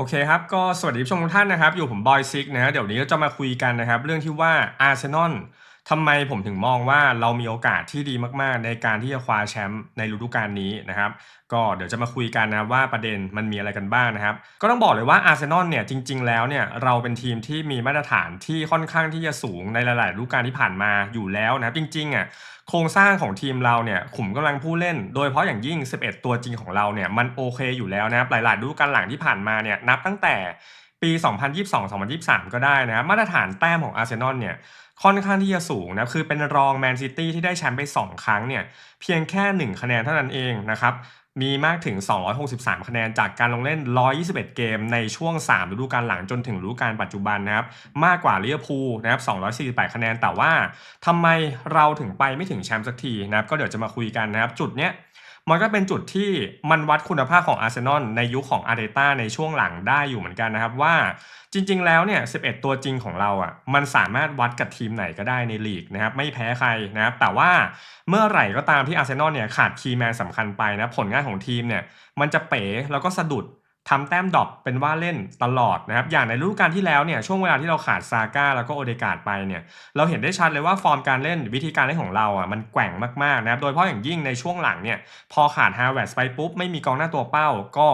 โอเคครับ ก็สวัสดีผู้ชมทุกท่านนะครับ อยู่ผมบอยซิกนะฮะเดี๋ยวนี้เราจะมาคุยกันนะครับ เรื่องที่ว่าอาร์เซนอล ทำไมผมถึงมองว่าเรามีโอกาสที่ดีมาก ๆ ในการที่จะคว้าแชมป์ในฤดูกาลนี้นะครับ ก็เดี๋ยวจะมาคุยกันนะว่าประเด็นมันมีอะไรกันบ้างนะครับ ก็ต้องบอกเลยว่าอาร์เซนอลเนี่ยจริง ๆ แล้วเนี่ยเราเป็นทีมที่มีมาตรฐานที่ค่อนข้างที่จะสูงในหลายๆฤดูกาลที่ผ่านมาอยู่แล้วนะครับ จริงๆอะโครงสร้างของทีมเราเนี่ยขุมกำลังผู้เล่น โดยเฉพาะอย่างยิ่ง 11 ตัวจริงของเราเนี่ยมันโอเคอยู่แล้วนะครับหลายๆฤดูกาลหลังที่ผ่านมาเนี่ยนับตั้งแต่ปี 2022-2023 ก็ได้นะครับมาตรฐานแต้มของอาร์เซนอลเนี่ย ค่อนข้างที่จะสูงนะคือเป็นรองแมนซิตี้ที่ได้แชมป์ไป 2 ครั้งเนี่ยเพียงแค่ 1 คะแนนเท่านั้นเองนะครับมีมากถึง 263 คะแนนจากการลงเล่น 121 เกมในช่วง 3 ฤดูกาลหลังจนถึงฤดูกาลปัจจุบันนะครับ มากกว่าลิเวอร์พูลนะครับ 248 คะแนน แต่ว่าทำไมเราถึงไปไม่ถึงแชมป์สักทีนะครับ ก็เดี๋ยวจะมาคุยกันนะครับ จุดเนี้ย มันก็เป็นจุดที่มันวัดคุณภาพของอาร์เซนอลในยุคของอาร์เตต้าในช่วงหลังได้อยู่เหมือนกันนะครับว่าจริง ๆ แล้วเนี่ย 11 ตัวจริงของเราอะ มันสามารถวัดกับทีมไหนก็ได้ในลีกนะครับ ไม่แพ้ใครนะครับ แต่ว่าเมื่อไหร่ก็ตามที่อาร์เซนอลเนี่ยขาดคีย์แมนสำคัญไปนะ ผลงานของทีมเนี่ย มันจะเป๋แล้วก็สะดุด ทำแต้มดรอปเป็นว่าเล่นตลอดนะครับ อย่างในฤดูกาลที่แล้วเนี่ยช่วงเวลาที่เราขาดซาก้าแล้วก็โอเดกาดไปเนี่ยเราเห็นได้ชัดเลยว่าฟอร์มการเล่นวิธีการเล่นของเราอะมันแกว่งมากๆนะครับ โดยเฉพาะอย่างยิ่งในช่วงหลังเนี่ยพอขาดฮาวเวิร์ดไปปุ๊บ ไม่มีกองหน้าตัวเป้า ก็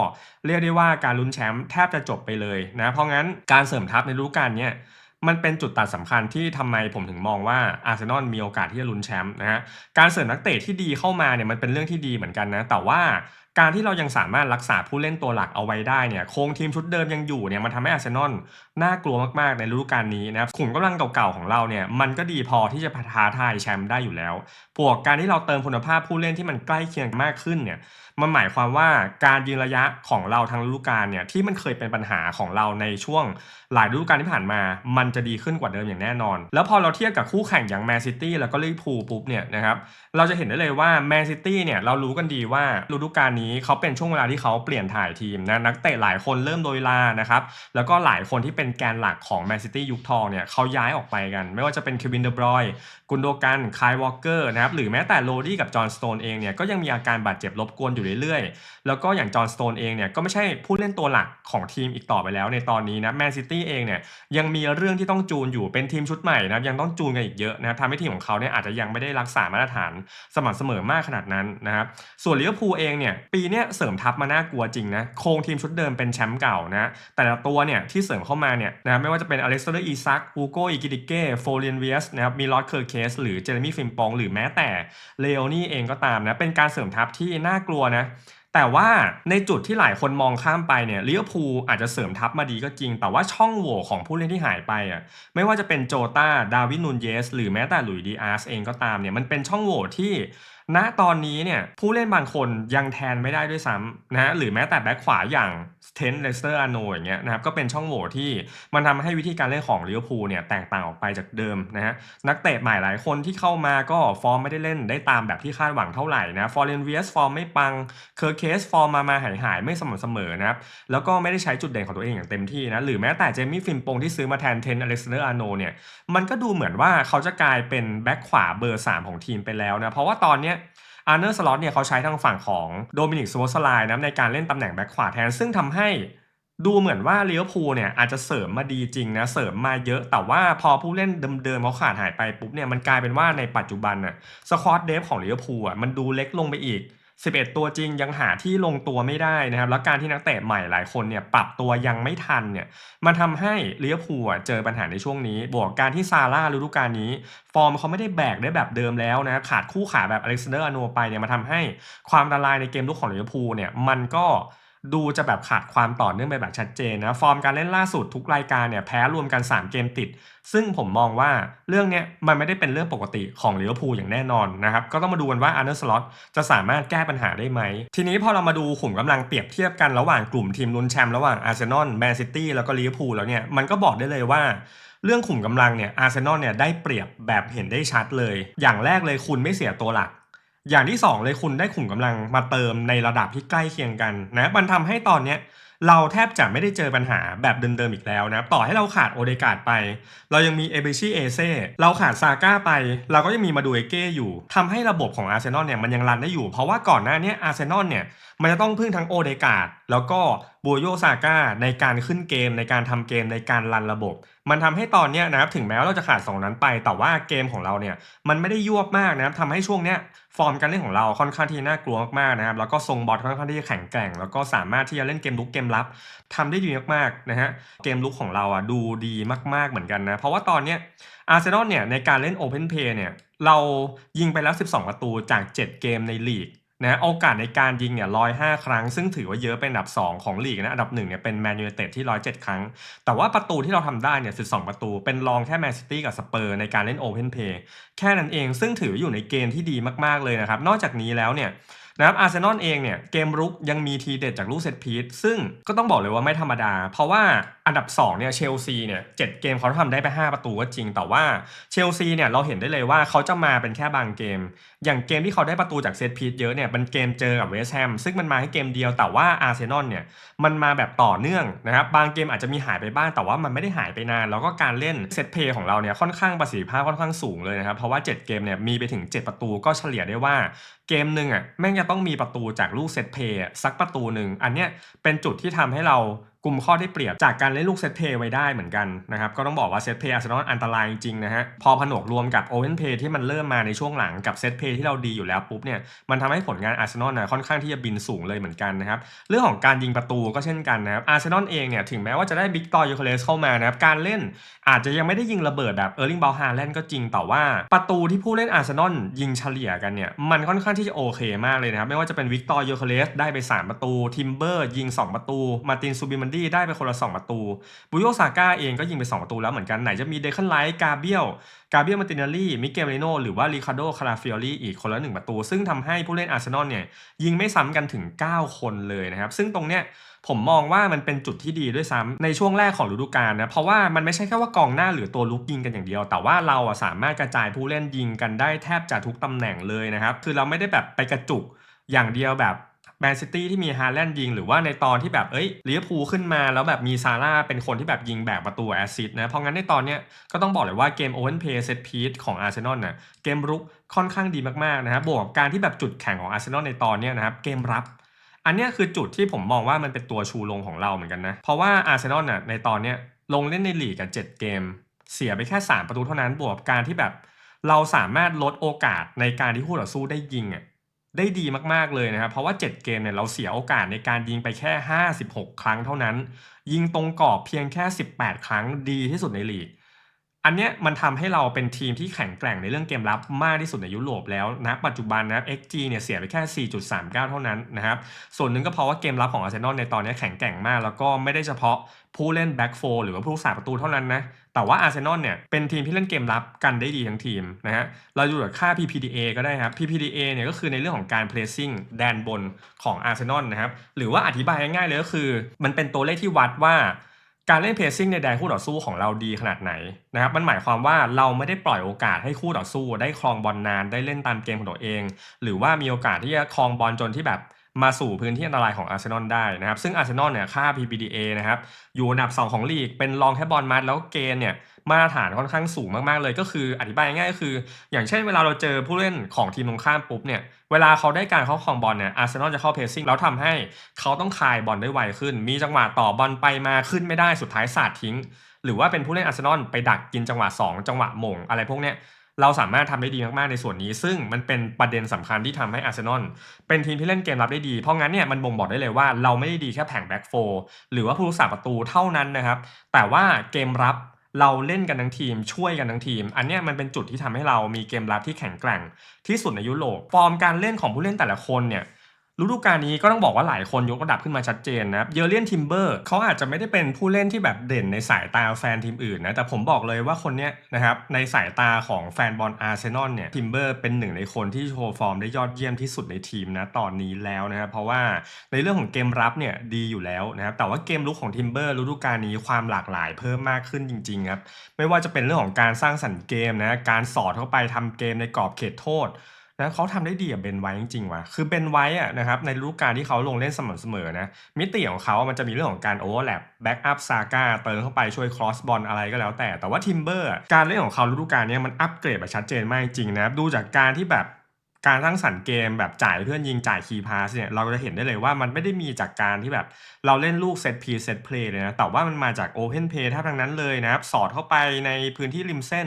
เรียกได้ว่าการลุ้นแชมป์แทบจะจบไปเลยนะเพราะงั้นการเสริมทัพในฤดูกาลเนี้ยมันเป็นจุดตัดสำคัญที่ทำไมผมถึงมองว่าอาร์เซนอลมีโอกาสที่จะลุ้นแชมป์นะฮะการเสริมนักเตะที่ดีเข้ามาเนี่ยมันเป็นเรื่องที่ดีเหมือนกันนะแต่ว่า การที่เรายังสามารถรักษาผู้เล่นตัวหลักเอาไว้ได้เนี่ยโครงทีมชุดเดิมยังอยู่เนี่ยมันทำให้อาร์เซนอลน่ากลัวมากๆในฤดูกาลนี้นะครับขุมกำลังเก่าๆของเราเนี่ยมันก็ดีพอที่จะพท้าทายแชมป์ได้อยู่แล้วบวกการที่เราเติมคุณภาพผู้เล่นที่มันใกล้เคียงมากขึ้นเนี่ยมันหมายความว่าการยืนระยะของเราทางฤดูกาลเนี่ยที่มันเคยเป็นปัญหาของเราในช่วงหลายฤดูกาลที่ผ่านมา มันจะดีขึ้นกว่าเดิมอย่างแน่นอน แล้วพอเราเทียบกับคู่แข่งอย่างแมนซิตี้แล้วก็ลิเวอร์พูลปุ๊บเนี่ยนะครับเราจะเห็นได้เลยว่าแมนซิตี้เนี่ยเรารู้กันดีว่าฤดูกาลนี้เขาเป็นช่วงเวลาที่เขาเปลี่ยนถ่ายทีมนะนักเตะหลายคนเริ่มโดยลานะครับแล้วก็หลายคนที่เป็นแกนหลักของแมนซิตี้ยุคทองเนี่ยเขาย้ายออกไปกัน ไม่ว่าจะเป็นเควินเดบรอยกุนโดกันคายวอลเกอร์นะครับหรือแม้แต่โรดี้กับจอห์นสโตนเองเนี่ยก็ยังมีอาการบาดเจ็บรบกวนอยู่เรื่อยๆ แล้วก็อย่างจอห์นสโตนเองเนี่ยก็ไม่ใช่ผู้เล่นตัวหลักของทีมอีกต่อไปแล้วในตอนนี้นะแมนซิตี้เองเนี่ยยังมีเรื่องที่ต้องจูนอยู่เป็นทีมชุดใหม่นะยังต้องจูนกันอีกเยอะนะครับทำให้ทีมของเขาเนี่ยอาจจะยังไม่ได้รักษามาตรฐานสม่ำเสมอมากขนาดนั้นนะครับส่วนลิเวอร์พูลเองเนี่ยปีนี้เสริมทัพมาน่ากลัวจริงนะโครงทีมชุดเดิมเป็นแชมป์เก่านะแต่ละตัวเนี่ยที่เสริมเข้ามาเนี่ยนะไม่ว่าจะเป็นอเล็กซานเดอร์อีซักอูโกอิกิติเก้โฟเรียนเวียสนะครับมีลอสเคอร์เคส หรือเจเรมี่ฟิมปอง หรือแม้แต่เลโอนี่เองก็ตามนะเป็นการเสริมทัพที่น่ากลัวนะแต่ว่าในจุดที่หลายคนมองข้ามไปเนี่ยลิเวอร์พูลอาจจะเสริมทัพมาดีก็จริง แต่ว่าช่องโหว่ของผู้เล่นที่หายไปอะไม่ว่าจะเป็นโจตาดาวินนูนเยส หรือแม้แต่หลุยดีอาร์สเองก็ตามเนี่ยมันเป็นช่องโหว่ที่ณตอนนี้เนี่ยผู้เล่นบางคนยังแทนไม่ได้ด้วยซ้ำนะหรือแม้แต่แบ็คขวาอย่าง เทนเลสเตอร์อาโนอย่างเงี้ยนะครับก็เป็นช่องโหว่ที่มันทำให้วิธีการเล่นของลิเวอร์พูลเนี่ยแตกต่างออกไปจากเดิมนะฮะนักเตะใหม่หลายคนที่เข้ามาก็ฟอร์มไม่ได้เล่นได้ตามแบบที่คาดหวังเท่าไหร่นะฟอร์เรนเวียสฟอร์มไม่ปังเคอร์เคสฟอร์มมามาหายหายไม่สม่ำเสมอนะครับแล้วก็ไม่ได้ใช้จุดเด่นของตัวเองอย่างเต็มที่นะหรือแม้แต่เจมี่ฟิมปงที่ซื้อมาแทนเทนอเล็กซานเดอร์อาโนเนี่ยมันก็ดูเหมือนว่าเขาจะกลายเป็นแบ็คขวาเบอร์ 3 ของทีมไปแล้วนะเพราะว่าตอนเนี้ย อาร์เนอร์สล็อตเนี่ยเขาใช้ทางฝั่งของโดมินิกสโวสไลน์นะในการเล่นตำแหน่งแบ็คขวาแทน ซึ่งทำให้ดูเหมือนว่าลิเวอร์พูลเนี่ยอาจจะเสริมมาดีจริงนะเสริมมาเยอะ แต่ว่าพอผู้เล่นเดิมๆเขาขาดหายไปปุ๊บเนี่ยมันกลายเป็นว่าในปัจจุบันน่ะสควอตเดฟของลิเวอร์พูลอะมันดูเล็กลงไปอีก 11 ตัวจริงยังหาที่ลงตัวไม่ได้นะครับ แล้วการที่นักเตะใหม่หลายคนเนี่ยปรับตัวยังไม่ทันเนี่ยมันทำให้เวอร์พูลอะเจอปัญหาในช่วงนี้ บวกการที่ซาร่าฤดูกาลนี้ ฟอร์มเขาไม่ได้แบกได้แบบเดิมแล้วนะขาดคู่ขาแบบอเล็กซานเดอร์อโนไปเนี่ยมาทำให้ความละลายในเกมลุกของลิเวอร์พูเนี่ยมันก็ ดูจะแบบขาดความต่อเนื่องไปแบบชัดเจนนะ ฟอร์มการเล่นล่าสุดทุกรายการเนี่ยแพ้รวมกัน 3 เกมติด ซึ่งผมมองว่าเรื่องเนี้ยมันไม่ได้เป็นเรื่องปกติของลิเวอร์พูลอย่างแน่นอนนะครับ ก็ต้องมาดูกันว่าอาร์เนสล็อตจะสามารถแก้ปัญหาได้ไหม ทีนี้พอเรามาดูขุมกำลังเปรียบเทียบกันระหว่างกลุ่มทีมลุ้นแชมป์ระหว่างอาร์เซนอลแมนซิตี้แล้วก็ลิเวอร์พูลแล้วเนี่ยมันก็บอกได้เลยว่าเรื่องขุมกำลังเนี่ยอาร์เซนอลเนี่ยได้เปรียบแบบเห็นได้ชัดเลย อย่างแรกเลยคุณไม่เสียตัวหลัก อย่างที่สองเลยคุณได้ขุมกำลังมาเติมในระดับที่ใกล้เคียงกันนะมันทำให้ตอนเนี้ยเราแทบจะไม่ได้เจอปัญหาแบบเดิมๆอีกแล้วนะต่อให้เราขาดโอเดกาดไป เรายังมีเอเบชิเอเซ่เราขาดซาก้าไป เราก็ยังมีมาดูเอเก้อยู่ทำให้ระบบของอาร์เซนอลเนี่ยมันยังรันได้อยู่ เพราะว่าก่อนหน้านี้อาร์เซนอลเนี่ยมันจะต้องพึ่งทั้งโอเดกาดแล้วก็บัวโยซาก้าในการขึ้นเกมในการทำเกมในการรันระบบ มันทำให้ตอนเนี้ยนะครับถึงแม้ว่าเราจะขาดสองนั้นไป แต่ว่าเกมของเราเนี่ยมันไม่ได้ยวบมากนะครับทำให้ช่วงเนี้ยฟอร์มการเล่นของเราค่อนข้างที่น่ากลัวมากๆนะครับแล้วก็ทรงบอลค่อนข้างที่จะแข็งแกร่ง แล้วก็สามารถที่จะเล่นเกมลุกเกมรับทำได้ดีมากๆนะฮะเกมลุกของเราอะดูดีมากๆเหมือนกันนะเพราะว่าตอนเนี้ยอาร์เซนอลเนี่ยในการเล่น Open Play เนี่ยเรายิงไปแล้ว 12 ประตูจาก 7 เกมในลีก นะโอกาสในการยิงเนี่ยร้อยห้าครั้ง ซึ่งถือว่าเยอะเป็นอันดับ 2 ของลีกนะอันดับ1เนี่ยเป็นแมนยู i นเต็ดที่ร้อยเจ็ดครั้ง แต่ว่าประตูที่เราทำได้เนี่ย12ประตู เป็นรองแค่แมนซิตี้กับสเปอร์ในการเล่นโอเพนเพย์แค่นั้นเองซึ่งถืออยู่ในเกณฑ์ที่ดีมากๆเลยนะครับ นอกจากนี้แล้วเนี่ย นะครับอาร์เซนอลเองเนี่ยเกมรุกยังมีทีเด็ดจากลูกเซตพีซซึ่งก็ต้องบอกเลยว่าไม่ธรรมดา เพราะว่าอันดับ2เนี่ยเชลซีเนี่ยเจ็ดเกมเขาทำได้ไป 5 ประตูก็จริง แต่ว่าเชลซีเนี่ยเราเห็นได้เลยว่าเขาจะมาเป็นแค่บางเกม อย่างเกมที่เขาได้ประตูจากเซตพีซเยอะเนี่ยเป็นเกมเจอกับเวสต์แฮมซึ่งมันมาให้เกมเดียวแต่ว่าอาร์เซนอลเนี่ยมันมาแบบต่อเนื่องนะครับบางเกมอาจจะมีหายไปบ้างแต่ว่ามันไม่ได้หายไปนาน แล้วก็การเล่นเซตเพย์ของเราเนี่ยค่อนข้างประสิทธิภาพค่อนข้างสูงเลยนะครับเพราะว่า 7 เกมเนี่ยมีไปถึง 7 ประตูก็เฉลี่ยได้ว่า เกมหนึ่งอะแม่งจะต้องมีประตูจากลูกเซตเพย์สักประตูหนึ่ง อันเนี้ยเป็นจุดที่ทำให้เรา กลุ่มข้อได้เปรียบจากการเล่นลูกเซตเพย์ไว้ได้เหมือนกันนะครับก็ต้องบอกว่าเซตเพย์อาร์เซนอลอันตรายจริงนะฮะพอผนวกรวมกับโอเ n นเพย์ที่มันเริ่มมาในช่วงหลังกับเซตเพย์ที่เราดีอยู่แล้วปุ๊บเนี่ยมันทำให้ผลงานอาร์เซนอลนะค่อนข้างที่จะบินสูงเลยเหมือนกันนะครับเรื่องของการยิงประตูก็เช่นกันนะครับอาร์เซนอลเองเนี่ยถึงแม้ว่าจะได้บิ๊กตอร์ยูเคเลสเข้ามานะครับการเล่นอาจจะยังไม่ได้ยิงระเบิดแบบเออร์ลิงบอลฮาแลนด์ก็จริงแต่ว่าประตูที่ผู้เล่นอาร์เซนอลยิงเฉลี่ยกันเนี่ยมันค่อนข้างที่จะโอเคมากเลยนะครับไม่ว่าจะเป็นวิกตอร์ยูเคเลสได้ไป 3 ประตูทิมเบอร์ยิง 2 ประตูมาตินซูบิมันดี้ได้ไปคนละ2ประตู บุโยซาก้าเองก็ยิงไป2ประตูแล้วเหมือนกันไหนจะมีเดคันไลท์กาเบียลกาเบียลมาตินาลีมิเกลเรโนหรือว่าริคาร์โดคาราฟิออลีอีกคนละ1ประตู ซึ่งทำให้ผู้เล่นอาร์เซนอลเนี่ยยิงไม่ซ้ำกันถึง 9 คนเลยนะครับ ซึ่งตรงเนี้ยผมมองว่ามันเป็นจุดที่ดีด้วยซ้ำในช่วงแรกของฤดูกาลนะเพราะว่ามันไม่ใช่แค่ว่ากองหน้าหรือตัวลุกยิงกันอย่างเดียว แต่ว่าเราสามารถกระจายผู้เล่นยิงกันได้แทบจะทุกตำแหน่งเลยนะครับคือเราไม่ได้แบบไปกระจุกอย่างเดียวแบบ มนซิตี้ที่มีฮาแลนด์ยิง หรือว่าในตอนที่แบบเอ้ยลิเวอร์พูลขึ้นมาแล้วแบบมีซาร่าเป็นคนที่แบบยิงแบกประตูแอสซิสต์นะเพราะงั้นในตอนเนี้ยก็ต้องบอกเลยว่าเกมโอเ n นเพย์เซตพีซของอาร์เซนอลน่ะเกมรุกค่อนข้างดีมากๆนะครับบวกกับการที่แบบจุดแข็งของอาร์เซนอลในตอนเนี้ยนะครับเกมรับอันนี้คือจุดที่ผมมองว่ามันเป็นตัวชูลงของเราเหมือนกันนะ เพราะว่าอาร์เซนอลน่ะในตอนเนี้ยลงเล่นในลีกกับ7เกม เสียไปแค่ 3 ประตูเท่านั้นบวกกับการที่แบบ เราสามารถลดโอกาสในการที่คู่ต่อสู้ได้ยิงอะ ได้ดีมากๆเลยนะครับ เพราะว่า 7 เกมเนี่ยเราเสียโอกาสในการยิงไปแค่ 56 ครั้งเท่านั้น ยิงตรงกรอบเพียงแค่ 18 ครั้งดีที่สุดในลีก อันเนี้ยมันทำให้เราเป็นทีมที่แข็งแกร่งในเรื่องเกมรับมากที่สุดในยุโรปแล้วนะปัจจุบันนะ XG เนี่ยเสียไปแค่ 4.39 เท่านั้นนะครับ ส่วนหนึ่งก็เพราะว่าเกมรับของอาร์เซนอลในตอนนี้แข็งแกร่งมาก แล้วก็ไม่ได้เฉพาะผู้เล่นแบ็กโฟหรือว่าผู้รักษาประตูเท่านั้นนะ แต่ว่าอาร์เซนอลเนี่ยเป็นทีมที่เล่นเกมรับกันได้ดีทั้งทีมนะฮะ เราดูจากค่า PPDA ก็ได้ครับ PPDA เนี่ยก็คือในเรื่องของการ placing แดนบนของอาร์เซนอลนะครับ หรือว่าอธิบายง่ายๆเลยก็คือ มันเป็นตัวเลขที่วัดว่าการเล่นเพรสซิ่งในแดนคู่ต่อสู้ของเราดีขนาดไหนนะครับ มันหมายความว่าเราไม่ได้ปล่อยโอกาสให้คู่ต่อสู้ ได้ครองบอลนานได้เล่นตามเกมของตัวเอง หรือว่ามีโอกาสที่จะครองบอลจนที่แบบ มาสู่พื้นที่อันตรายของอาร์เซนอลได้นะครับ ซึ่งอาร์เซนอลเนี่ยค่า PPDA นะครับอยู่อันดับ 2 ของลีก เป็นรองแค่บอลมัดแล้วเกณฑ์เนี่ยมาตรฐานค่อนข้างสูงมากๆเลย ก็คืออธิบายง่ายก็คือ อย่างเช่นเวลาเราเจอผู้เล่นของทีมตรงข้ามปุ๊บเนี่ยเวลาเขาได้การเข้าครองบอลเนี่ยอาร์เซนอลจะเข้าเพรสซิ่งแล้วทำให้เขาต้องคายบอลได้ไวขึ้น มีจังหวะต่อบอลไปมาขึ้นไม่ได้สุดท้ายสาดทิ้ง หรือว่าเป็นผู้เล่นอาร์เซนอลไปดักกินจังหวะ 2 จังหวะหม่งอะไรพวกเนี้ย เราสามารถทำได้ดีมากๆในส่วนนี้ ซึ่งมันเป็นประเด็นสำคัญที่ทำให้อาร์เซนอลเป็นทีมที่เล่นเกมรับได้ดี เพราะงั้นเนี่ยมันบ่งบอกได้เลยว่าเราไม่ได้ดีแค่แผงแบ็กโฟหรือว่าผู้รักษาประตูเท่านั้นนะครับ แต่ว่าเกมรับเราเล่นกันทั้งทีมช่วยกันทั้งทีม อันนี้มันเป็นจุดที่ทำให้เรามีเกมรับที่แข็งแกร่งที่สุดในยุโรปฟอร์มการเล่นของผู้เล่นแต่ละคนเนี่ย ฤดูกาลนี้ก็ต้องบอกว่าหลายคนยกระดับขึ้นมาชัดเจนนะเยอเลียนทิมเบอร์เขาอาจจะไม่ได้เป็นผู้เล่นที่แบบเด่นในสายตาแฟนทีมอื่นนะแต่ผมบอกเลยว่าคนเนี้ยนะครับในสายตาของแฟนบอลอาร์เซนอลเนี่ยทิมเบอร์เป็นหนึ่งในคนที่โชว์ฟอร์มได้ยอดเยี่ยมที่สุดในทีมนะตอนนี้แล้วนะครับเพราะว่าในเรื่องของเกมรับเนี่ยดีอยู่แล้วนะครับแต่ว่าเกมลุกของทิมเบอร์ฤดูกาลนี้ความหลากหลายเพิ่มมากขึ้นจริงๆครับไม่ว่าจะเป็นเรื่องของการสร้างสรรค์เกมนะการสอดเข้าไปทำเกมในกรอบเขตโทษ นะเขาทำได้ดีกับเบนไว้จริงๆว่ะคือเบนไว้อะนะครับในฤดูกาลที่เขาลงเล่นสม่ำเสมอนะมิติของเขามันจะมีเรื่องของการโอเวอร์แลปแบ็กอัพซาก้าเติมเข้าไปช่วยครอสบอลอะไรก็แล้วแต่แต่ว่าทิมเบอร์การเล่นของเขาฤดูกาลนี้มันอัปเกรดแบบชัดเจนมากจริงนะดูจากการที่แบบการสร้างสรรค์เกมแบบจ่ายเพื่อนยิงจ่ายคีย์พาสเนี่ยเราจะเห็นได้เลยว่ามันไม่ได้มีจากการที่แบบเราเล่นลูกเซตพีเซตเพลย์เลยนะแต่ว่ามันมาจากโอเพนเพย์ทั้งนั้นเลยนะครับสอดเข้าไปในพื้นที่ริมเส้น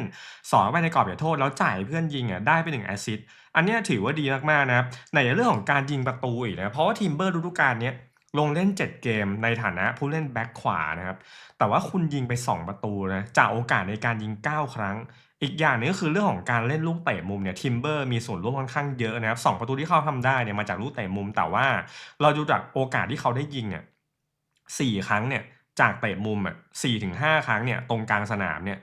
สอดเข้าไปในกรอบเขตโทษแล้วจ่ายเพื่อนยิงอะได้ไปหนึ่งแอสซิส อันนี้ถือว่าดีมากๆนะครับในเรื่องของการยิงประตูอีกนะเพราะว่าทีมเบอร์ฤดูกาลนี้ลงเล่น 7 เกมในฐานะผู้เล่นแบ็คขวานะครับแต่ว่าคุณยิงไป 2 ประตูนะจากโอกาสในการยิง 9 ครั้ง อีกอย่างนึงก็คือเรื่องของการเล่นลูกเตะมุมเนี่ยทิมเบอร์มีส่วนร่วมค่อนข้างเยอะนะครับสองประตูที่เขาทำได้เนี่ยมาจากลูกเตะมุม แต่ว่าเราดูจากโอกาสที่เขาได้ยิงเนี่ยสี่ครั้งเนี่ยจากเตะมุมอะสี่ถึงห้าครั้งเนี่ยตรงกลางสนามเนี่ย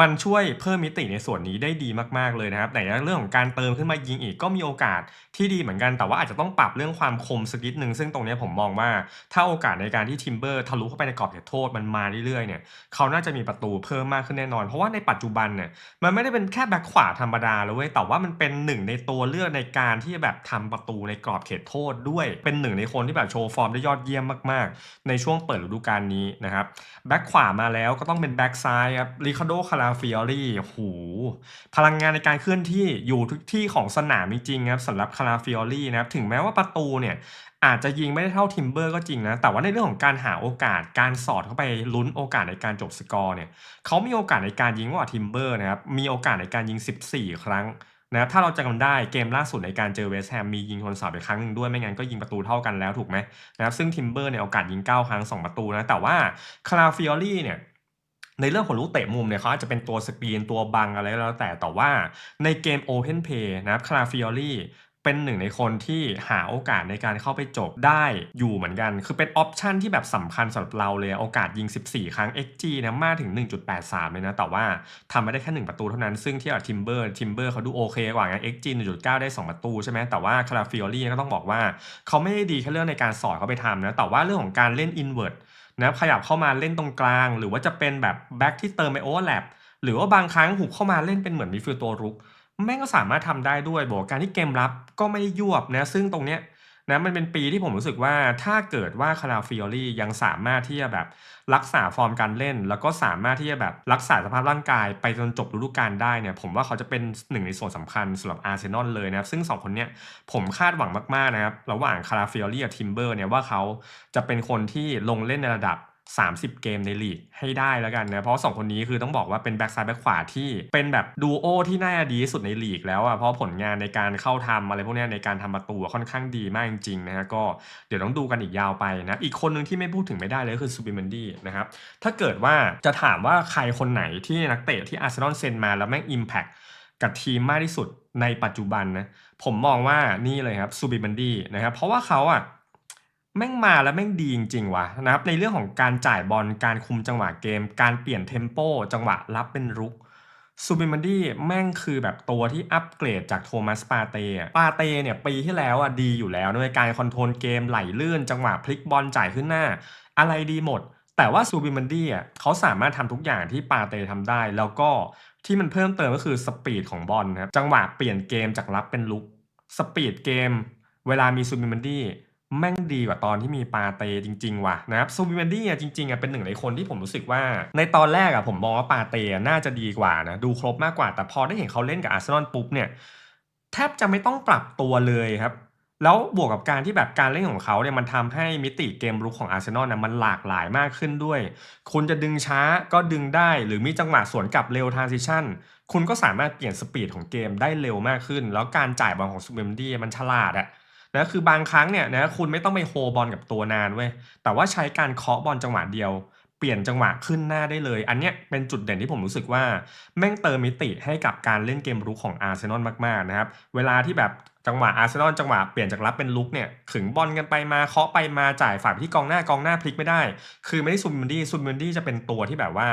มันช่วยเพิ่มมิติในส่วนนี้ได้ดีมากๆเลยนะครับแต่ในเรื่องของการเติมขึ้นมายิงอีกก็มีโอกาสที่ดีเหมือนกันแต่ว่าอาจจะต้องปรับเรื่องความคมสักนิดนึงซึ่งตรงนี้ผมมองว่าถ้าโอกาสในการที่ทิมเบอร์ทะลุเข้าไปในกรอบเขตโทษมันมาเรื่อยๆเนี่ยเขาน่าจะมีประตูเพิ่มมากขึ้นแน่นอน เพราะว่าในปัจจุบันเนี่ยมันไม่ได้เป็นแค่แบ็คขวาธรรมดาเลยเว้ยแต่ว่ามันเป็นหนึ่งในตัวเลือกในการที่จะแบบทำประตูในกรอบเขตโทษด้วย เป็นหนึ่งในคนที่แบบโชว์ฟอร์มได้ยอดเยี่ยมมากๆ ในช่วงเปิดฤดูกาลนี้นะครับแบ็คขวามาแล้วก็ต้องเป็นแบ็คซ้ายครับริคาโดคาราฟิออรี่โหพลังงานในการเคลื่อนที่อยู่ทุกที่ของสนามจริงๆครับสำหรับคาราฟิออรี่นะครับถึงแม้ว่าประตูเนี่ยอาจจะยิงไม่ได้เท่าทิมเบอร์ก็จริงนะ แต่ว่าในเรื่องของการหาโอกาสการสอดเข้าไปลุ้นโอกาสในการจบสกอร์เนี่ยเขามีโอกาสในการยิงกว่าทิมเบอร์นะครับมีโอกาสในการยิง 14 ครั้งนะครับถ้าเราจะกันได้เกมล่าสุดในการเจอเวสต์แฮมมียิงคนเสาไปครั้งหนึ่งด้วยไม่งั้นก็ยิงประตูเท่ากันแล้วถูกไหมนะครับซึ่งทิมเบอร์เนี่ยโอกาสยิง 9 ครั้ง 2 ประตูนะแต่ว่าคาราฟิออรี่เนี่ย ในเรื่องของลูกเตะมุมเนี่ยเขาอาจจะเป็นตัวสกรีนตัวบังอะไรแล้วแต่แต่ว่าในเกม Open Play นะครับคาราฟิออรี่เป็นหนึ่งในคนที่หาโอกาสในการเข้าไปจบได้อยู่เหมือนกัน คือเป็นออปชันที่แบบสำคัญสำหรับเราเลย โอกาสยิง 14 ครั้ง XG นะมากถึง 1.83 เลยนะ แต่ว่าทำไม่ได้แค่ 1 ประตูเท่านั้น ซึ่งเทียบกับทิมเบอร์ทิมเบอร์เขาดูโอเคกว่าไง XG 1.9 ได้ 2 ประตูใช่ไหมแต่ว่าคาราฟิออรี่ก็ต้องบอกว่า เขาไม่ได้ดีแค่เรื่องในการสอดเขาไปทำนะ แต่ว่าเรื่องของการเล่น invert นะครั บขยับเข้ามาเล่นตรงกลาง หรือว่าจะเป็นแบบแบ็กที่เติมไปโอเวอร์แลปหรือว่าบางครั้งหุบเข้ามาเล่นเป็นเหมือนมิฟิลตัวรุก แม่งก็สามารถทำได้ด้วยบอกว่การที่เกมรับก็ไม่ได้ยวบนะซึ่งตรงเนี้ย นะมันเป็นปีที่ผมรู้สึกว่าถ้าเกิดว่าคาราฟิออรี่ยังสามารถที่จะแบบรักษาฟอร์มการเล่น แล้วก็สามารถที่จะแบบรักษาสภาพร่างกายไปจนจบฤดูกาลได้เนี่ยผมว่าเขาจะเป็นหนึ่งในส่วนสำคัญสำหรับอาร์เซนอลเลยนะครับซึ่งสองคนเนี้ยผมคาดหวังมากๆนะครับระหว่างคาราฟิออรี่กับทิมเบอร์เนี่ยว่าเขาจะเป็นคนที่ลงเล่นในระดับ 30 เกมในลีกให้ได้แล้วกันนะเพราะ 2 คนนี้คือต้องบอกว่าเป็นแบ็กซ้ายแบ็กขวาที่เป็นแบบดูโอที่น่าดีที่สุดในลีกแล้วอะเพราะผลงานในการเข้าทำอะไรพวกนี้ในการทำประตูอะค่อนข้างดีมากจริงๆนะฮะก็เดี๋ยวต้องดูกันอีกยาวไปนะอีกคนหนึ่งที่ไม่พูดถึงไม่ได้เลยคือซูบิมันดี้นะครับถ้าเกิดว่าจะถามว่าใครคนไหนที่นักเตะที่อาร์เซนอลเซ็นมาแล้วแม่งอิมแพคกับทีมมากที่สุดในปัจจุบันนะผมมองว่านี่เลยครับซูบิมันดี้นะครับเพราะว่าเขาอะ แม่งมาแล้วแม่งดีจริงๆวะนะครับในเรื่องของการจ่ายบอลการคุมจังหวะเกม การเปลี่ยนเทมโป จังหวะรับเป็นรุกซูบิมันดี้แม่งคือแบบตัวที่อัปเกรดจากโทมัสปาเต้ปาเต้เนี่ยปีที่แล้วอะดีอยู่แล้วด้วยการคอนโทรลเกมไหลลื่น จังหวะพลิกบอลจ่ายขึ้นหน้า อะไรดีหมด แต่ว่าซูบิมันดี้อะเขาสามารถทำทุกอย่างที่ปาเต้ทำได้ แล้วก็ที่มันเพิ่มเติมก็คือสปีดของบอลนะครับจังหวะเปลี่ยนเกมจากรับเป็นลุกสปีดเกม เวลามีซูบิมันดี้ แม่งดีกว่าตอนที่มีปาเตจริง ๆ ว่ะนะครับซูบิมันดี้อะจริงๆอะเป็นหนึ่งในคนที่ผมรู้สึกว่า ในตอนแรกอะผมมองว่าปาเตน่าจะดีกว่านะดูครบมากกว่า แต่พอได้เห็นเขาเล่นกับอาร์เซนอลปุ๊บเนี่ยแทบจะไม่ต้องปรับตัวเลยครับ แล้วบวกกับการที่แบบการเล่นของเขาเนี่ยมันทำให้มิติเกมรุกของอาร์เซนอลเนี่ยมันหลากหลายมากขึ้นด้วย คุณจะดึงช้าก็ดึงได้ หรือมีจังหวะสวนกลับเร็วทรานซิชันคุณก็สามารถเปลี่ยนสปีดของเกมได้เร็วมากขึ้น แล้วการจ่ายบอลของซูบิมันดี้มันฉลาดอะ นะคือบางครั้งเนี่ยนะคุณไม่ต้องไปโฮบอลกับตัวนานเว้ยแต่ว่าใช้การเคาะบอลจังหวะเดียว เปลี่ยนจังหวะขึ้นหน้าได้เลย อันเนี้ยเป็นจุดเด่นที่ผมรู้สึกว่า แม่งเติมมิติให้กับการเล่นเกมรุกของอาร์เซนอลมากๆนะครับ เวลาที่แบบ จังหวะอาร์เซนอลจังหวะเปลี่ยนจากรับเป็นลุกเนี่ยขึงบอลกันไปมาเคาะไปมาจ่ายฝ่ายที่กองหน้ากองหน้าพลิกไม่ได้ คือไม่ได้ซูมมันดี้ซูมมันดี้จะเป็นตัวที่แบบว่า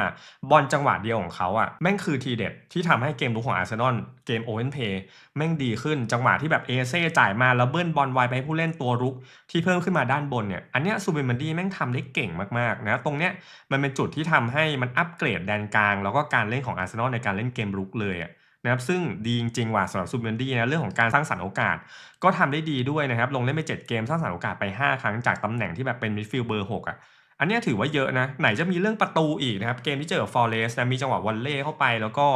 บอลจังหวะเดียวของเขาอะแม่งคือทีเด็ดที่ทำให้เกมรุกของอาร์เซนอลเกมโอเ n นเพย์แม่งดีขึ้นจังหวะที่แบบเอเซ่จ่ายมาแล้วเบิ้ลบอลไวไปผู้เล่นตัวรุกที่เพิ่มขึ้นมาด้านบนเนี่ยอันเนี้ยซูเปอร์มันดี้แม่งทำได้เก่งมากๆนะตรงเนี้ยมันเป็นจุดที่ทำให้มันอัปเกรดแดนกลาง แล้วก็การเล่นของอาร์เซนอลในการเล่นเกมรุกเลยอะ นะครับซึ่งดีจริงๆว่ะสำหรับซูเปอร์มันดี้นะเรื่องของการสร้างสรรค์โอกาส ก็ทำได้ดีด้วยนะครับลงเล่นไป 7 เกมสร้างสรรค์โอกาสไป 5 ครั้งจากตำแหน่งที่แบบเป็นมิดฟิลด์เบอร์6อะอันนี้ถือว่าเยอะนะ ไหนจะมีเรื่องประตูอีกนะครับ เกมที่เจอกับฟอเรส์นะมีจังหวะวอลเล่เข้าไปแล้วก็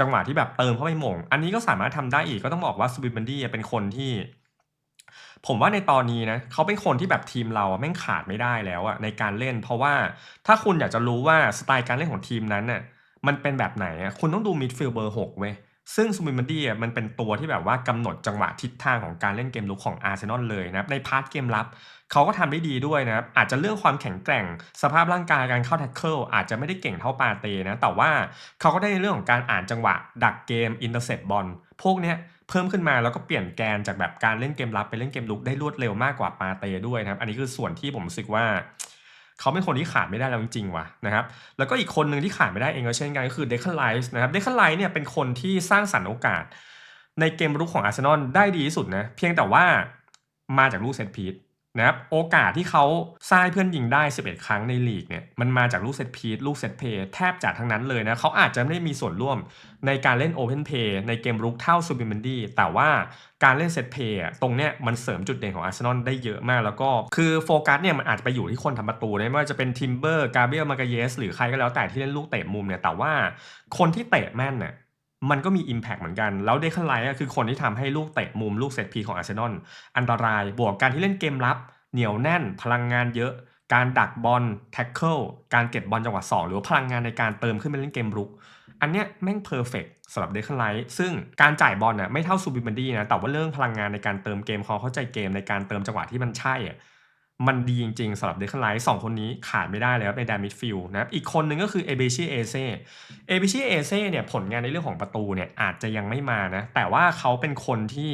จังหวะที่แบบเติมเข้าไปหม่ง อันนี้ก็สามารถทำได้อีกก็ต้องบอกว่าสวิบันดี้เป็นคนที่ ผมว่าในตอนนี้นะเขาเป็นคนที่แบบทีมเราแม่งขาดไม่ได้แล้วอะในการเล่น เพราะว่าถ้าคุณอยากจะรู้ว่าสไตล์การเล่นของทีมนั้นน่ะมันเป็นแบบไหนอะคุณต้องดูมิดฟิลด์เบอร์หกเว้ย ซึ่งซูมิมันดี้อะมันเป็นตัวที่แบบว่ากำหนดจังหวะทิศทางของการเล่นเกมลุกของอาร์เซนอลเลยนะครับในพาร์ทเกมรับเขาก็ทำได้ดีด้วยนะครับอาจจะเรื่องความแข็งแกร่ง สภาพร่างกายการเข้าแท็กเกิลอาจจะไม่ได้เก่งเท่าปาเต้นะแต่ว่าเขาก็ได้ในเรื่องของการอ่านจังหวะ ดักเกมอินเตอร์เซปบอลพวกเนี้ยเพิ่มขึ้นมาแล้วก็เปลี่ยนแกนจากแบบการเล่นเกมรับไปเล่นเกมลุกได้รวดเร็วมากกว่าปาเต้ด้วยนะครับอันนี้คือส่วนที่ผมรู้สึกว่า เขาเป็นคนที่ขาดไม่ได้แล้วจริงๆว่ะนะครับแล้วก็อีกคนหนึ่งที่ขาดไม่ได้เองก็เช่นกันก็คือเดค a นไลส์นะครับเดค a นไลส์เนี่ยเป็นคนที่สร้างสรรค์โอกาส ในเกมรุกของอาร์เซนอลได้ดีที่สุดนะเพียงแต่ว่ามาจากลูกเซตพีท นะครับโอกาสที่เขาสร้างเพื่อนยิงได้ 11 ครั้งในลีกเนี่ยมันมาจากลูกเซตพีทลูกเซตเพย์แทบจะทั้งนั้นเลยนะเขาอาจจะไม่ได้มีส่วนร่วมในการเล่นโอเพนเพย์ในเกมรุกเท่าซูบิมันดี้แต่ว่าการเล่นเซตเพย์ตรงเนี้ยมันเสริมจุดเด่นของอาร์เซนอลได้เยอะมาก แล้วก็คือโฟกัสเนี่ยมันอาจจะไปอยู่ที่คนทำประตูนะไม่ว่าจะเป็นทิมเบอร์กาเบรียลมาเกเยสหรือใครก็แล้วแต่ที่เล่นลูกเตะมุมเนี่ยแต่ว่าคนที่เตะแม่นเนี่ย มันก็มี Impact เหมือนกัน แล้วเดคันไลท์คือคนที่ทำให้ลูกเตะมุมลูกเซตพีของอาร์เซนอลอันตรายบวกการที่เล่นเกมรับ เหนียวแน่น พลังงานเยอะ การดักบอลแท็กเกิลการเก็บบอลจังหวะ2หรือพลังงานในการเติมขึ้นไปเล่นเกมรุก อันเนี้ยแม่งเพอร์เฟกสำหรับเดคไลท์ซึ่งการจ่ายบอลน่ะไม่เท่าซูบิบันดี้นะแต่ว่าเรื่องพลังงานในการเติมเกมเขาเข้าใจเกมในการเติมจังหวะที่มันใช่อะ มันดีจริงๆสำหรับเดคนไลท์สองคนนี้ขาดไม่ได้เลยครับในแดามิดฟิลด์นะครับอีกคนหนึ่งก็คือเอเบชิเอเซ่เอเบชิเอเซ่เนี่ยผลงานในเรื่องของประตูเนี่ยอาจจะยังไม่มานะแต่ว่าเขาเป็นคนที่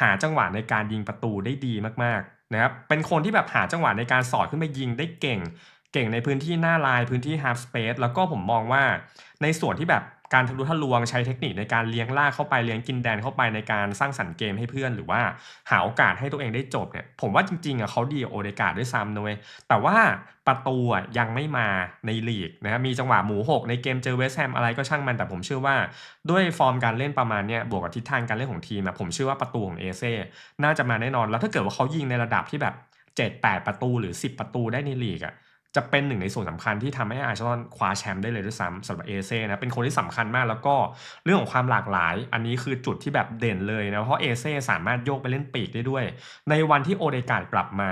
หาจังหวะในการยิงประตูได้ดีมากๆนะครับเป็นคนที่แบบหาจังหวะในการสอดขึ้นไปยิงได้เก่ง เก่งในพื้นที่หน้าลายพื้นที่ half space แล้วก็ผมมองว่าในส่วนที่แบบ การทะลุทะลวงใช้เทคนิคในการเลี้ยงล่ากเข้าไปเลี้ยงกินแดนเข้าไปในการสร้างสรรค์เกมให้เพื่อน หรือว่าหาโอกาสให้ตัวเองได้จบเนี่ยผมว่าจริงๆอะเขาดีโอเดกาด้วยซ้ำนะเว้ยแต่ว่าประตูยังไม่มาในลีกนะครับมีจังหวะหมูหกในเกมเจอเวสแฮมอะไรก็ช่างมัน แต่ผมเชื่อว่าด้วยฟอร์มการเล่นประมาณเนี้ยบวกกับทิศทางการเล่นของทีมอะผมเชื่อว่าประตูของเอเซ่น่าจะมาแน่นอน แล้วถ้าเกิดว่าเขายิงในระดับที่แบบ7-8 ประตูหรือ 10 ประตูได้ในลีกอะ จะเป็นหนึ่งในส่วนสำคัญที่ทำให้อาร์เซนอลคว้าแชมป์ได้เลยด้วยซ้ำสำหรับเอเซ่นะเป็นคนที่สำคัญมากแล้วก็เรื่องของความหลากหลาย อันนี้คือจุดที่แบบเด่นเลยนะเพราะเอเซ่สามารถโยกไปเล่นปีกได้ด้วย ในวันที่โอเดกาดกลับมา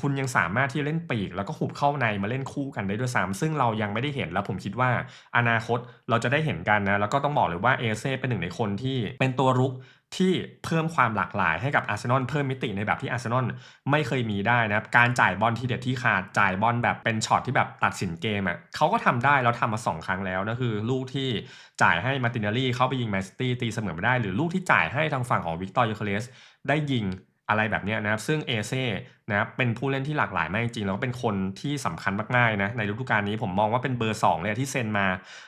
คุณยังสามารถที่เล่นปีก แล้วก็หุบเข้าในมาเล่นคู่กันได้ด้วยซ้ำซึ่งเรายังไม่ได้เห็นแล้วผมคิดว่าอนาคตเราจะได้เห็นกันนะแล้วก็ต้องบอกเลยว่าเอเซ่เป็นหนึ่งในคนที่เป็นตัวรุก ที่เพิ่มความหลากหลายให้กับอาร์เซนอลเพิ่มมิติในแบบที่อาร์เซนอลไม่เคยมีได้นะครับการจ่ายบอลทีเด็ดที่ขาดจ่ายบอลแบบเป็นช็อตที่แบบตัดสินเกมอะเขาก็ทำได้แล้วทำมา 2 ครั้งแล้วนะคือ ลูกที่จ่ายให้มาตินารีเข้าไปยิงแมนซิตี้ตีเสมอไม่ได้ หรือลูกที่จ่ายให้ทางฝั่งของวิกตอร์ยูเคเลสได้ยิง อะไรแบบนี้นะครับซึ่งเอเซ่นะครับเป็นผู้เล่นที่หลากหลายมากจริงแล้วก็เป็นคนที่สำคัญมากๆนะในฤดูกาลนี้ผมมองว่าเป็นเบอร์ 2 เลยที่เซ็นมา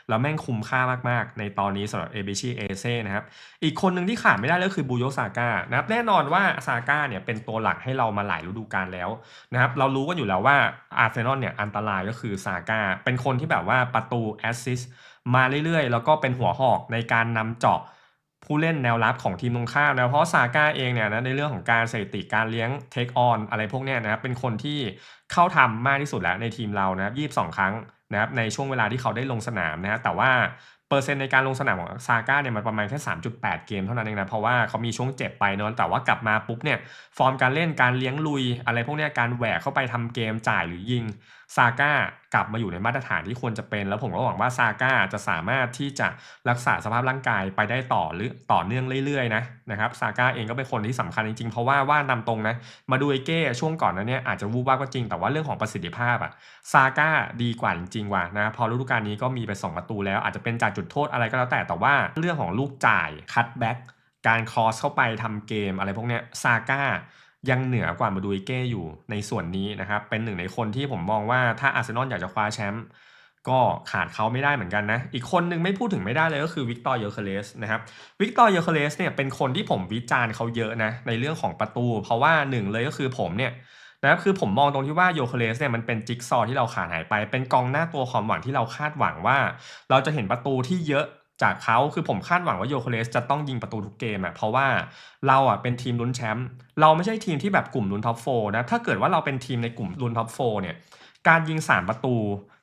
แล้วแม่งคุ้มค่ามากๆ ในตอนนี้สำหรับเอเบชิเอเซ่นะครับอีกคนหนึ่งที่ขาดไม่ได้เลยคือบูโยซาก้านะครับแน่นอนว่าซาก้าเนี่ยเป็นตัวหลักให้เรามาหลายฤดูกาลแล้วนะครับเรารู้กันอยู่แล้วว่าอาร์เซนอลเนี่ยอันตรายก็คือซาก้าเป็นคนที่แบบว่าประตูแอสซิสมาเรื่อยๆ แล้วก็เป็นหัวหอกในการนำเจาะ ผู้เล่นแนวรับของทีมตรงข้ามนะเพราะซาก้าเองเนี่ยนะในเรื่องของการสถิติการเลี้ยงเทคออนอะไรพวกเนี้ยนะครับเป็นคนที่เข้าทำมากที่สุดแล้วในทีมเรานะครับ22ครั้งนะครับในช่วงเวลาที่เขาได้ลงสนามนะแต่ว่าเปอร์เซ็นต์ในการลงสนามของซาก้าเนี่ยมันประมาณแค่ 3.8 เกมเท่านั้นเองนะ เพราะว่าเขามีช่วงเจ็บไปเนอะแต่ว่ากลับมาปุ๊บเนี่ย ฟอร์มการเล่นการเลี้ยงลุย อะไรพวกเนี้ยการแหวกเข้าไปทำเกมจ่ายหรือยิงซาก้ากลับมาอยู่ในมาตรฐานที่ควรจะเป็น แล้วผมก็หวังว่าซาก้าจะสามารถที่จะรักษาสภาพร่างกายไปได้ต่อหรือต่อเนื่องเรื่อยๆนะนะครับซาก้าเองก็เป็นคนที่สำคัญจริงๆ เพราะว่าว่านำตรงนะมาดูไอเก้ช่วงก่อนนั้นเนี่ยอาจจะวูบว่าก็จริงแต่ว่าเรื่องของประสิทธิภาพอะซาก้าดีกว่าจริงๆว่ะนะพอฤดูกาลนี้ก็มีไป2ประตูแล้วอาจจะเป็นจากจุดโทษอะไรก็แล้วแต่แต่ว่าเรื่องของลูกจ่ายคัตแบ็กการคอสเข้าไปทำเกมอะไรพวกเนี้ยซาก้า ยังเหนือกว่ามาดูไอเก้อยู่ในส่วนนี้นะครับ เป็นหนึ่งในคนที่ผมมองว่าถ้าอาร์เซนอลอยากจะคว้าแชมป์ก็ขาดเขาไม่ได้เหมือนกันนะ อีกคนหนึ่งไม่พูดถึงไม่ได้เลยก็คือวิกตอร์เยอเคเลสนะครับ วิกตอร์เยอเคเลสเนี่ยเป็นคนที่ผมวิจารณ์เขาเยอะนะในเรื่องของประตู เพราะว่าหนึ่งเลยก็คือผมเนี่ยนะครับคือผมมองตรงที่ว่าโยเคเลสเนี่ยมันเป็นจิ๊กซอว์ที่เราขาดหายไป เป็นกองหน้าตัวความหวังที่เราคาดหวังว่า เราจะเห็นประตูที่เยอะ จากเขาคือผมคาดหวังว่าโยโคเลสจะต้องยิงประตูทุกเกมอะเพราะว่าเราอะเป็นทีมลุ้นแชมป์เราไม่ใช่ทีมที่แบบกลุ่มลุ้นท็อปโฟนะถ้าเกิดว่าเราเป็นทีมในกลุ่มลุ้นท็อปโฟเนี่ยการยิง 3 ประตู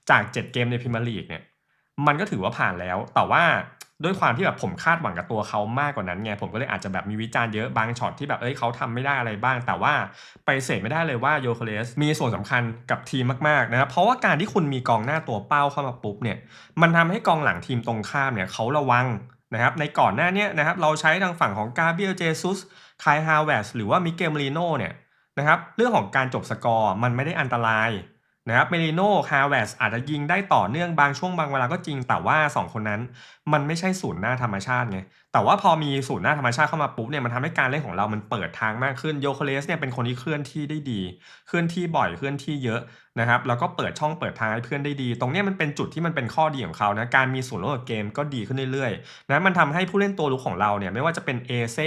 จาก 7 เกมในพรีเมียร์ลีกเนี่ยมันก็ถือว่าผ่านแล้ว แต่ว่า ด้วยความที่แบบผมคาดหวังกับตัวเขามากกว่านั้นไงผมก็เลยอาจจะแบบมีวิจารณ์เยอะบางช็อตที่แบบเอ้ยเขาทำไม่ได้อะไรบ้าง แต่ว่าไปเสธไม่ได้เลยว่าโยเคเลสมีส่วนสำคัญกับทีมมากๆนะครับเพราะว่าการที่คุณมีกองหน้าตัวเป้าเข้ามาปุ๊บเนี่ยมันทำให้กองหลังทีมตรงข้ามเนี่ยเขาระวังนะครับในก่อนหน้านี้นะครับเราใช้ทางฝั่งของกาเบรียลเจซุสคายฮาวเวสหรือว่ามิเกลม r รีโนเนี่ยนะครับเรื่องของการจบสกอร์มันไม่ได้อันตราย นะครับเมริโน่ฮาเวสอาจจะยิงได้ต่อเนื่องบางช่วงบางเวลาก็จริง แต่ว่า 2 คนนั้น มันไม่ใช่ศูนย์หน้าธรรมชาติไงแต่ว่าพอมีศูนย์หน้าธรรมชาติเข้ามาปุ๊บเนี่ยมันทำให้การเล่นของเรามันเปิดทางมากขึ้นโยโคเลสเนี่ยเป็นคนที่เคลื่อนที่ได้ดี เคลื่อนที่บ่อยเคลื่อนที่เยอะนะครับแล้วก็เปิดช่องเปิดทางให้เพื่อนได้ดี ตรงนี้มันเป็นจุดที่มันเป็นข้อดีของเขานะการมีส่วนร่วมกับเกมก็ดีขึ้นเรื่อยๆนะมันทำให้ผู้เล่นตัวลุกของเราเนี่ยไม่ว่าจะเป็นเอเซ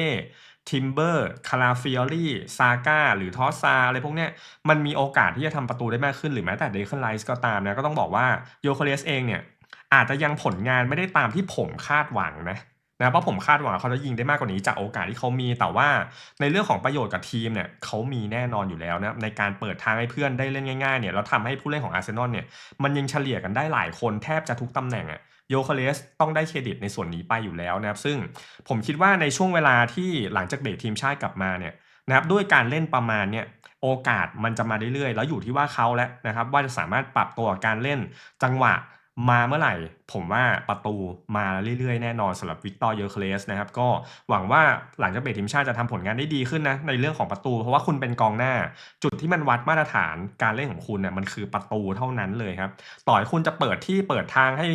ทิมเบอร์คาราฟิออรี่ซาก้าหรือทอสซาอะไรพวกเนี้ยมันมีโอกาสที่จะทำประตูได้มากขึ้นหรือแม้แต่เดคอนไลส์ก็ตามนะ ก็ต้องบอกว่าโยโคเลสเองเนี่ย อาจจะยังผลงานไม่ได้ตามที่ผมคาดหวังนะนะเพราะผมคาดหวังเขาจะยิงได้มากกว่านี้จากโอกาสที่เขามีแต่ว่าในเรื่องของประโยชน์กับทีมเนี่ยเขามีแน่นอนอยู่แล้วนะในการเปิดทางให้เพื่อนได้เล่นง่ายๆเนี่ยแล้วทำให้ผู้เล่นของอาร์เซนอลเนี่ยมันยังเฉลี่ยกันได้หลายคนแทบจะทุกตำแหน่งอะ โยคาเลสต้องได้เครดิตในส่วนนี้ไปอยู่แล้วนะครับ ซึ่งผมคิดว่าในช่วงเวลาที่หลังจากเบรกทีมชาติกลับมาเนี่ยนะครับด้วยการเล่นประมาณเนี่ยโอกาสมันจะมาเรื่อยๆ แล้วอยู่ที่ว่าเขาแล้วนะครับว่าจะสามารถปรับตัวการเล่นจังหวะมาเมื่อไหร่ ผมว่าประตูมาเรื่อยๆ แน่นอนสำหรับวิกตอร์เยอร์เคลสนะครับก็หวังว่าหลังจากเบรกทีมชาติจะทำผลงานได้ดีขึ้นนะในเรื่องของประตู เพราะว่าคุณเป็นกองหน้า จุดที่มันวัดมาตรฐานการเล่นของคุณเนี่ยมันคือประตูเท่านั้นเลยครับ ต่อให้คุณจะเปิดที่เปิดทางให้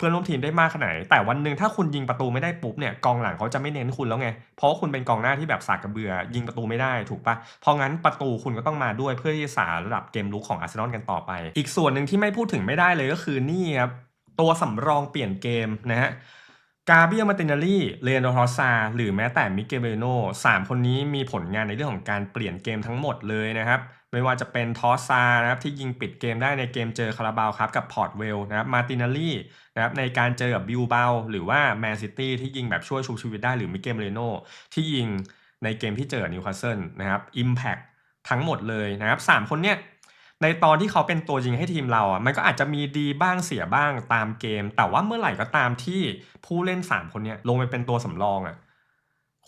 พื่อนร่วมทีมได้มากขนาดไหนแต่วันหนึ่งถ้าคุณยิงประตูไม่ได้ปุ๊บเนี่ยกองหลังเขาจะไม่เน้นคุณแล้วไง เพราะคุณเป็นกองหน้าที่แบบสากกระเบือ ยิงประตูไม่ได้ถูกปะเพราะงั้นประตูคุณก็ต้องมาด้วยเพื่อที่จะสาระดับเกมลุกของอาร์เซนอลกันต่อไป อีกส่วนหนึ่งที่ไม่พูดถึงไม่ได้เลยก็คือนี่ครับตัวสำรองเปลี่ยนเกมนะฮะกาเบียมาตินาลีเลโนทอซา หรือแม้แต่มิเกเบโนสามคนนี้มีผลงานในเรื่องของการเปลี่ยนเกมทั้งหมดเลยนะครับ ไม่ว่าจะเป็นทอสซานะครับที่ยิงปิดเกมได้ในเกมเจอคาราบาวครับกับพอร์ตเวลนะครับมาตินาลีนะครับในการเจอกับบิลเบาหรือว่าแมนซิตี้ที่ยิงแบบช่วยชูชีวิตได้หรือมิเกมเรโนที่ยิงในเกมที่เจอนิวคาสเซิลนะครับอิมแพคทั้งหมดเลยนะครับสามคนเนี้ยในตอนที่เขาเป็นตัวยิงให้ทีมเราอะมันก็อาจจะมีดีบ้างเสียบ้างตามเกม แต่ว่าเมื่อไหร่ก็ตามที่ผู้เล่น 3 คนเนี้ยลงไปเป็นตัวสำรองอะ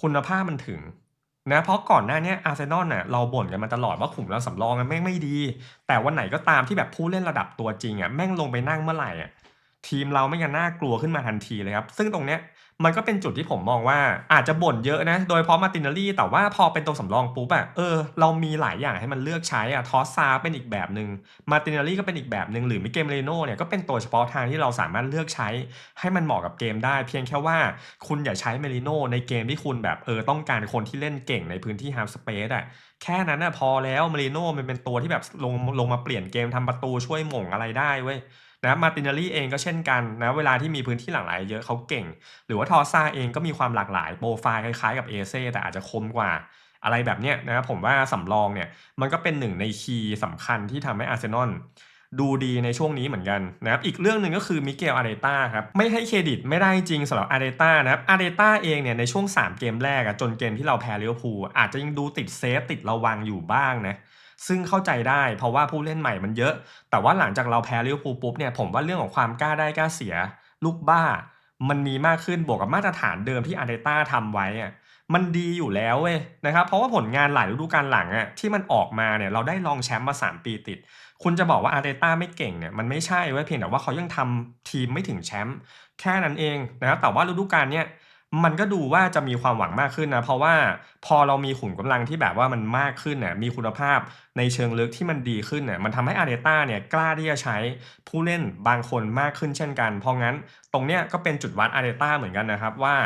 คุณภาพมันถึง นะเพราะก่อนหน้านี้อาร์เซนอลเนี่ยเราบ่นกันมาตลอดว่าขุมเราสำรองกันแม่งไม่ดี แต่วันไหนก็ตามที่แบบผู้เล่นระดับตัวจริงอะแม่งลงไปนั่งเมื่อไหร่อะทีมเราไม่ยังน่ากลัวขึ้นมาทันทีเลยครับ ซึ่งตรงเนี้ย มันก็เป็นจุดที่ผมมองว่าอาจจะบ่นเยอะนะ โดยเฉพาะมาตินารี่ แต่ว่าพอเป็นตัวสำรองปุ๊บอะเออเรามีหลายอย่างให้มันเลือกใช้อะทอสซาเป็นอีกแบบหนึ่งมาตินารี่ก็เป็นอีกแบบหนึ่งหรือมิเกมเรโน่เนี่ยก็เป็นตัวเฉพาะทางที่เราสามารถเลือกใช้ให้มันเหมาะกับเกมได้ เพียงแค่ว่าคุณอย่าใช้เมริโน่ในเกมที่คุณแบบเออต้องการคนที่เล่นเก่งในพื้นที่ฮาร์สเปซอะแค่นั้นอะพอแล้วเมริโน่มันเป็นตัวที่แบบลงลงมาเปลี่ยนเกมทำประตูช่วยหม่งอะไรได้เว้ย นะมาตินารีเองก็เช่นกันนะเวลาที่มีพื้นที่หลากหลายเยอะเขาเก่ง หรือว่าทอซ่าเองก็มีความหลากหลายโปรไฟล์คล้ายๆกับเอเซ่แต่อาจจะคมกว่าอะไรแบบเนี้ยนะครับผมว่าสำรองเนี่ยมันก็เป็นหนึ่งในคีย์สำคัญที่ทำให้อาร์เซนอลดูดีในช่วงนี้เหมือนกันนะครับอีกเรื่องหนึ่งก็คือมิเกลอาร์เดต้าครับไม่ให้เครดิตไม่ได้จริงสำหรับอาร์เดต้านะครับอาร์เดต้าเองเนี่ยในช่วง 3 เกมแรกอะจนเกมที่เราแพ้ลิเวอร์พูลอาจจะยังดูติดเซฟติดระวังอยู่บ้างนะ ซึ่งเข้าใจได้เพราะว่าผู้เล่นใหม่มันเยอะ แต่ว่าหลังจากเราแพ้ลิเวอร์พูลปุ๊บเนี่ยผมว่าเรื่องของความกล้าได้กล้าเสีย ลูกบ้า มันมีมากขึ้นบวกกับมาตรฐานเดิมที่อาร์เตต้าทำไว้อะมันดีอยู่แล้วเว้ยนะครับเพราะว่าผลงานหลายฤดูกาลหลังอะที่มันออกมาเนี่ยเราได้รองแชมป์มา 3 ปีติด คุณจะบอกว่าอาร์เตต้าไม่เก่งเนี่ยมันไม่ใช่เว้ยเพียงแต่ว่าเขายังทำทีมไม่ถึงแชมป์แค่นั้นเองนะครับแต่ว่าฤดูกาลเนี้ย มันก็ดูว่าจะมีความหวังมากขึ้นนะ เพราะว่าพอเรามีขุมกำลังที่แบบว่ามันมากขึ้นเนี่ยมีคุณภาพในเชิงลึกที่มันดีขึ้นเนี่ยมันทำให้อาร์เดต้าเนี่ยกล้าที่จะใช้ผู้เล่นบางคนมากขึ้นเช่นกัน เพราะงั้นตรงเนี้ยก็เป็นจุดวัดอาร์เดต้าเหมือนกันนะครับว่า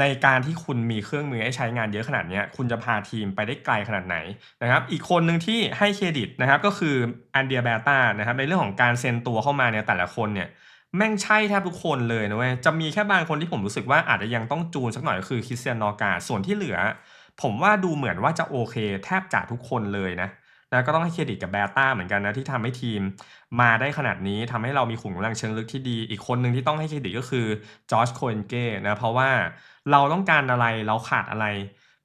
ในการที่คุณมีเครื่องมือให้ใช้งานเยอะขนาดนี้คุณจะพาทีมไปได้ไกลขนาดไหนนะครับอีกคนหนึ่งที่ให้เครดิตนะครับก็คืออันเดียเบต้านะครับในเรื่องของการเซ็นตัวเข้ามาเนี่ยแต่ละคนเนี่ย แม่งใช่แทบทุกคนเลยนะเว้ย จะมีแค่บางคนที่ผมรู้สึกว่าอาจจะยังต้องจูนสักหน่อยก็คือคริสเตียนนอกา ส่วนที่เหลือ ผมว่าดูเหมือนว่าจะโอเค แทบจะทุกคนเลยนะนะก็ต้องให้เครดิตกับแบต้าเหมือนกันนะที่ทำให้ทีมมาได้ขนาดนี้ทำให้เรามีขุมกำลังเชิงลึกที่ดี อีกคนหนึ่งที่ต้องให้เครดิตก็คือจอร์จโคเอนเก้นะเพราะว่าเราต้องการอะไรเราขาดอะไร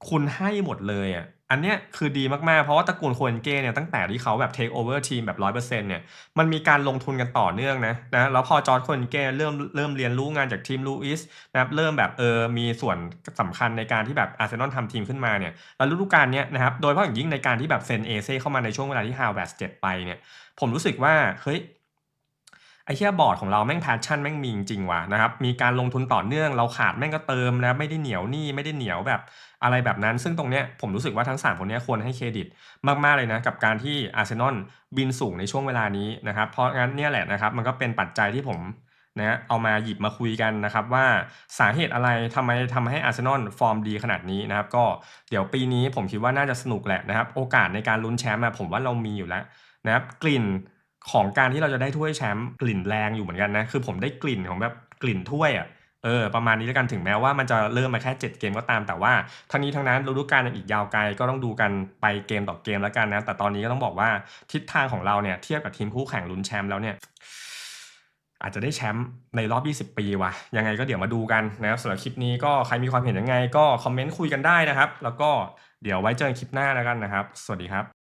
คุณให้หมดเลยอะ อันเนี้ยคือดีมาก ๆ เพราะว่าตระกูลโคเอนเก้เนี่ยตั้งแต่ที่เขาแบบเทคโอเวอร์ทีมแบบร้อยเปอร์เซ็นต์เนี่ยมันมีการลงทุนกันต่อเนื่องนะนะแล้วพอจอร์ดโคเอนเก้เริ่มเริ่มเรียนรู้งานจากทีมลูอิสนะครับเริ่มแบบเออมีส่วนสำคัญในการที่แบบอาร์เซนอลทำทีมขึ้นมาเนี่ยแล้วฤดูกาลเนี้ยนะครับโดยเฉพาะอย่างยิ่งในการที่แบบเซนเอเซ่เข้ามาในช่วงเวลาที่ฮาวเวร์สเจ็บไปเนี่ยผมรู้สึกว่าเฮ้ยไอ้เหี้ยบอร์ดของเราแม่งแพชชั่นแม่งมีจริงว่ะนะครับมีการลงทุนต่อเนื่องเราขาดแม่งก็เติมนะไม่ได้เหนียวนี้ไม่ได้เหนียวแบบ อะไรแบบนั้น ซึ่งตรงเนี้ยผมรู้สึกว่าทั้ง 3 คนเนี้ยควรให้เครดิตมากๆเลยนะ กับการที่อาร์เซนอลบินสูงในช่วงเวลานี้นะครับ เพราะงั้นเนี่ยแหละนะครับ มันก็เป็นปัจจัยที่ผมนะเอามาหยิบมาคุยกันนะครับว่าสาเหตุอะไรทำไมทำให้อาร์เซนอลฟอร์มดีขนาดนี้นะครับ ก็เดี๋ยวปีนี้ผมคิดว่าน่าจะสนุกแหละนะครับ โอกาสในการลุ้นแชมป์ผมว่าเรามีอยู่แล้วนะครับกลิ่นของการที่เราจะได้ถ้วยแชมป์กลิ่นแรงอยู่เหมือนกันนะคือผมได้กลิ่นของแบบกลิ่นถ้วยอะ่ะ เออประมาณนี้แล้วกันถึงแม้ว่ามันจะเริ่มมาแค่ 7 เกมก็ตามแต่ว่าทั้งนี้ทั้งนั้นฤดูกาลอีกยาวไกลก็ต้องดูกันไปเกมต่อเกมแล้วกันนะแต่ตอนนี้ก็ต้องบอกว่าทิศทางของเราเนี่ยเทียบกับทีมคู่แข่งลุ้นแชมป์แล้วเนี่ยอาจจะได้แชมป์ในรอบ 20 ปีว่ะ ยังไงก็เดี๋ยวมาดูกันนะครับสำหรับคลิปนี้ก็ใครมีความเห็นยังไงก็คอมเมนต์คุยกันได้นะครับ แล้วก็เดี๋ยวไว้เจอกันคลิปหน้าแล้วกันนะครับ สวัสดีครับ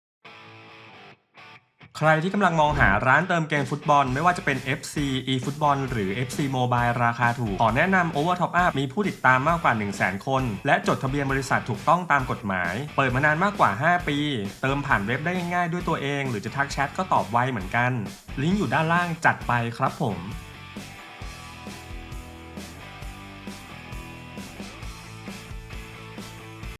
ใครที่กำลังมองหาร้านเติมเกมฟุตบอล ไม่ว่าจะเป็น FC eFootball หรือ FC Mobile ราคาถูก ขอแนะนำ Over Top Up มีผู้ติดตามมากกว่า 1 0 0 0 0 0 คน และจดทะเบียนบริษัทถูกต้องตามกฎหมาย เปิดมานานมากกว่า 5 ปี เติมผ่านเว็บได้ง่ายๆด้วยตัวเอง หรือจะทักแชทก็ตอบไวเหมือนกัน ลิงก์อยู่ด้านล่างจัดไปครับผม